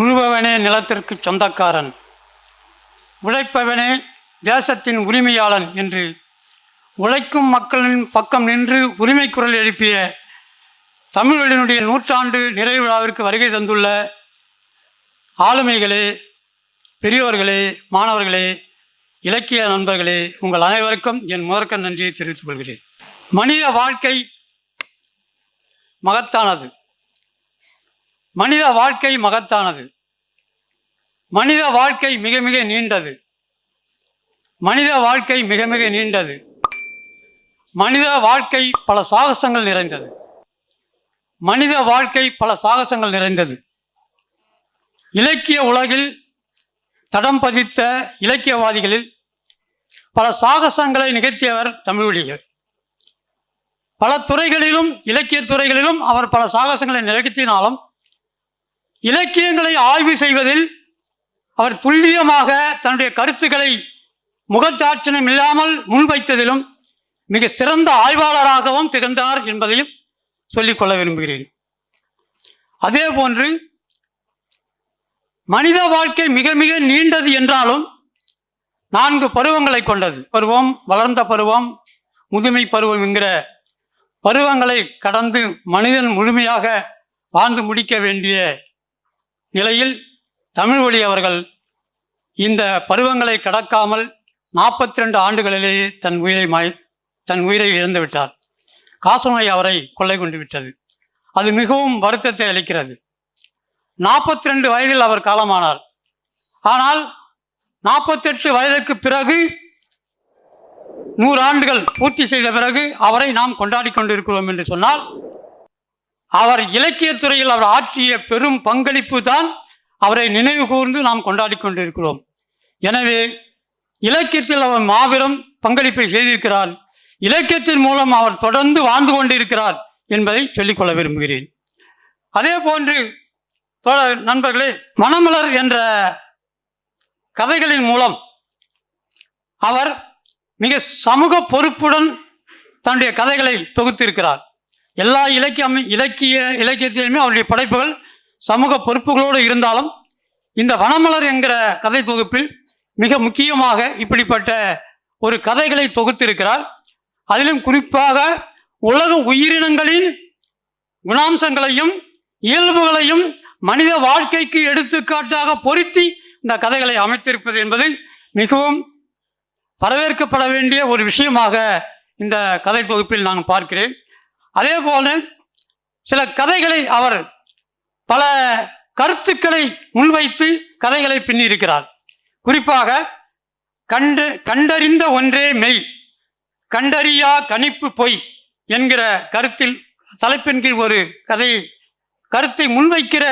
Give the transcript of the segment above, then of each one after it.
உழுபவனே நிலத்திற்கு சொந்தக்காரன். உழைப்பவனே தேசத்தின் உரிமையாளன் என்று உழைக்கும் மக்களின் பக்கம் நின்று உரிமை குரல் எழுப்பிய தமிழனுடைய நூற்றாண்டு நிறைவு விழாவிற்கு வருகை தந்துள்ள ஆளுமைகளே பெரியோர்களே மாணவர்களே இலக்கிய நண்பர்களே உங்கள் அனைவருக்கும் என் முதற்க நன்றியை தெரிவித்துக் கொள்கிறேன். மனித வாழ்க்கை மகத்தானது. மனித வாழ்க்கை மகத்தானது. மனித வாழ்க்கை மிக மிக நீண்டது. மனித வாழ்க்கை மிக மிக நீண்டது. மனித வாழ்க்கை பல சாகசங்கள் நிறைந்தது. மனித வாழ்க்கை பல சாகசங்கள் நிறைந்தது. இலக்கிய உலகில் தடம் பதித்த இலக்கியவாதிகளில் பல சாகசங்களை நிகழ்த்தியவர் தமிழொழியர் பல துறைகளிலும் இலக்கிய துறைகளிலும் அவர் பல சாகசங்களை நிகழ்த்தினாலும் இலக்கியங்களை ஆய்வு செய்வதில் அவர் துல்லியமாக தன்னுடைய கருத்துக்களை முகத்தாட்சணம் இல்லாமல் முன்வைத்ததிலும் மிக சிறந்த ஆய்வாளராகவும் திகழ்ந்தார் என்பதையும் சொல்லிக்கொள்ள விரும்புகிறேன். அதே போன்று மனித வாழ்க்கை மிக மிக நீண்டது என்றாலும் நான்கு பருவங்களை கொண்டது. பருவம் வளர்ந்த பருவம் முதுமை பருவம் என்கிற பருவங்களை கடந்து மனிதன் முழுமையாக வாழ்ந்து முடிக்க வேண்டிய நிலையில் தமிழ்மொழி அவர்கள் இந்த பருவங்களை கடக்காமல் நாற்பத்தி ரெண்டு ஆண்டுகளிலேயே தன் உயிரை மாய் தன் உயிரை இழந்துவிட்டார் காசநோய் அவரை கொள்ளை கொண்டு விட்டது. அது மிகவும் வருத்தத்தை அளிக்கிறது. நாற்பத்தி ரெண்டு வயதில் அவர் காலமானார். ஆனால் நாற்பத்தெட்டு வயதுக்கு பிறகு நூறு ஆண்டுகள் பூர்த்தி செய்த பிறகு அவரை நாம் கொண்டாடி கொண்டிருக்கிறோம் என்று சொன்னால் அவர் இலக்கியத்துறையில் அவர் ஆற்றிய பெரும் பங்களிப்பு தான் அவரை நினைவு கூர்ந்து நாம் கொண்டாடி கொண்டிருக்கிறோம். எனவே இலக்கியத்தில் அவர் மாபெரும் பங்களிப்பை செய்திருக்கிறார். இலக்கியத்தின் மூலம் அவர் தொடர்ந்து வாழ்ந்து கொண்டிருக்கிறார் என்பதை சொல்லிக்கொள்ள விரும்புகிறேன். அதே போன்று தோழர் நண்பர்களே மணமலர் என்ற கதைகளின் மூலம் அவர் மிக சமூக பொறுப்புடன் தன்னுடைய கதைகளை தொகுத்திருக்கிறார். எல்லா இலக்கிய அமை இலக்கிய இலக்கியத்திலுமே அவருடைய படைப்புகள் சமூக பொறுப்புகளோடு இருந்தாலும் இந்த வனமலர் என்கிற கதை தொகுப்பில் மிக முக்கியமாக இப்படிப்பட்ட ஒரு கதைகளை தொகுத்திருக்கிறார். அதிலும் குறிப்பாக உலக உயிரினங்களின் குணாம்சங்களையும் இயல்புகளையும் மனித வாழ்க்கைக்கு எடுத்துக்காட்டாக பொருத்தி இந்த கதைகளை அமைத்திருப்பது என்பது மிகவும் வரவேற்கப்பட வேண்டிய ஒரு விஷயமாக இந்த கதை தொகுப்பில் நான் பார்க்கிறேன். அதே போல சில கதைகளை அவர் பல கருத்துக்களை முன்வைத்து கதைகளை பின்னிருக்கிறார் குறிப்பாக கண்டு கண்டறிந்த ஒன்றே மெய் கண்டறியா கணிப்பு பொய் என்கிற கருத்தில் தலைப்பின் கீழ் ஒரு கதையை கருத்தை முன்வைக்கிற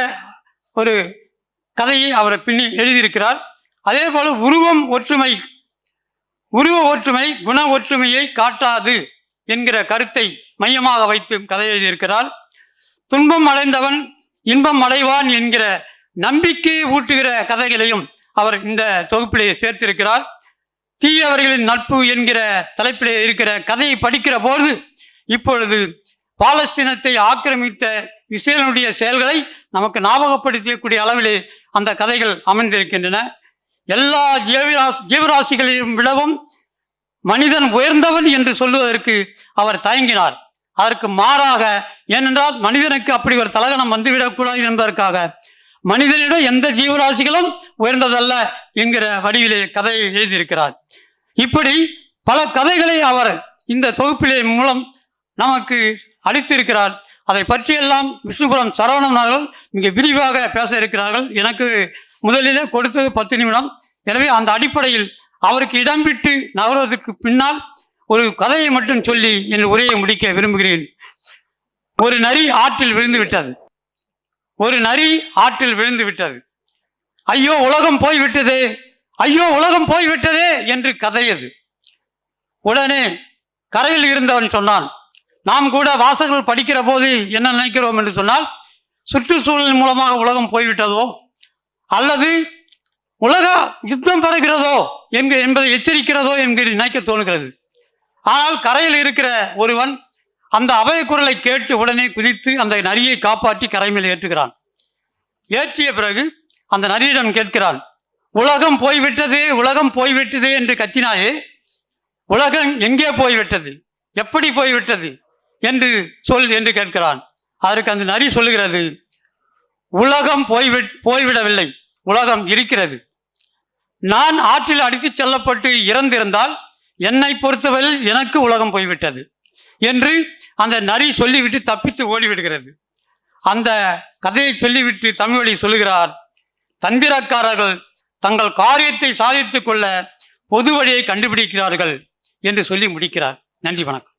ஒரு கதையை அவர் பின்னி எழுதியிருக்கிறார். அதே போல உருவம் ஒற்றுமை உருவ ஒற்றுமை குண ஒற்றுமையை காட்டாது என்கிற கருத்தை மையமாக வைத்து கதை எழுதியிருக்கிறார். துன்பம் அடைந்தவன் இன்பம் அடைவான் என்கிற நம்பிக்கையை ஊட்டுகிற கதைகளையும் அவர் இந்த தொகுப்பிலே சேர்த்திருக்கிறார். தீயவர்களின் நட்பு என்கிற தலைப்பிலே இருக்கிற கதையை படிக்கிற போது இப்பொழுது பாலஸ்தீனத்தை ஆக்கிரமித்த இஸ்ரேலுடைய செயல்களை நமக்கு ஞாபகப்படுத்தக்கூடிய அளவிலே அந்த கதைகள் அமைந்திருக்கின்றன. எல்லா ஜீவராசி ஜீவராசிகளையும் விடவும் மனிதன் உயர்ந்தவன் என்று சொல்லுவதற்கு அவர் தயங்கினார். அதற்கு மாறாக ஏனென்றால் மனிதனுக்கு அப்படி ஒரு தலகணம் வந்துவிடக்கூடாது என்பதற்காக மனிதனிடம் எந்த ஜீவராசிகளும் உயர்ந்ததல்ல என்கிற வடிவிலே கதையை எழுதியிருக்கிறார். இப்படி பல கதைகளை அவர் இந்த தொகுப்பிலே மூலம் நமக்கு அளித்திருக்கிறார். அதை பற்றியெல்லாம் விஷ்ணுபுரம் சரவணன் அவர்கள் மிக விரிவாக பேச இருக்கிறார்கள். எனக்கு முதலிலே கொடுத்தது பத்து நிமிடம். எனவே அந்த அடிப்படையில் அவருக்கு இடம் விட்டு நகர்வதற்கு பின்னால் ஒரு கதையை மட்டும் சொல்லி என் உரையை முடிக்க விரும்புகிறேன். ஒரு நரி ஆற்றில் விழுந்து விட்டது. ஒரு நரி ஆற்றில் விழுந்து விட்டது. ஐயோ உலகம் போய்விட்டதே ஐயோ உலகம் போய்விட்டதே என்று கதையது உடனே கரையில் இருந்தவன் சொன்னான் நாம் கூட வாசகர்கள் படிக்கிற போது என்ன நினைக்கிறோம்? என்று சொன்னால் சுற்றுச்சூழல் மூலமாக உலகம் போய்விட்டதோ அல்லது உலக யுத்தம் பெறுகிறதோ என்கிற என்பதை எச்சரிக்கிறதோ என்று நினைக்க தோணுகிறது. ஆனால் கரையில் இருக்கிற ஒருவன் அந்த அபய குரலை கேட்டு உடனே குதித்து அந்த நரியை காப்பாற்றி கரை மேல் ஏற்றுகிறான். ஏற்றிய பிறகு அந்த நரியிடம் கேட்கிறான் உலகம் போய்விட்டது உலகம் போய்விட்டது என்று கத்தினாயே உலகம் எங்கே போய்விட்டது? எப்படி போய்விட்டது? என்று சொல் என்று கேட்கிறான். அதற்கு அந்த நரி சொல்லுகிறது உலகம் போய்வி போய்விடவில்லை உலகம் இருக்கிறது. நான் ஆற்றில் அடித்துச் செல்லப்பட்டு இறந்திருந்தால் என்னை பொறுத்தவரையில் எனக்கு உலகம் போய்விட்டது என்று அந்த நரி சொல்லிவிட்டு தப்பித்து ஓடிவிடுகிறது. அந்த கதையை சொல்லிவிட்டு தமிழ்வழி சொல்லுகிறார் தந்திரக்காரர்கள் தங்கள் காரியத்தை சாதித்துக் கொள்ள பொது வழியை கண்டுபிடிக்கிறார்கள் என்று சொல்லி முடிக்கிறார். நன்றி வணக்கம்.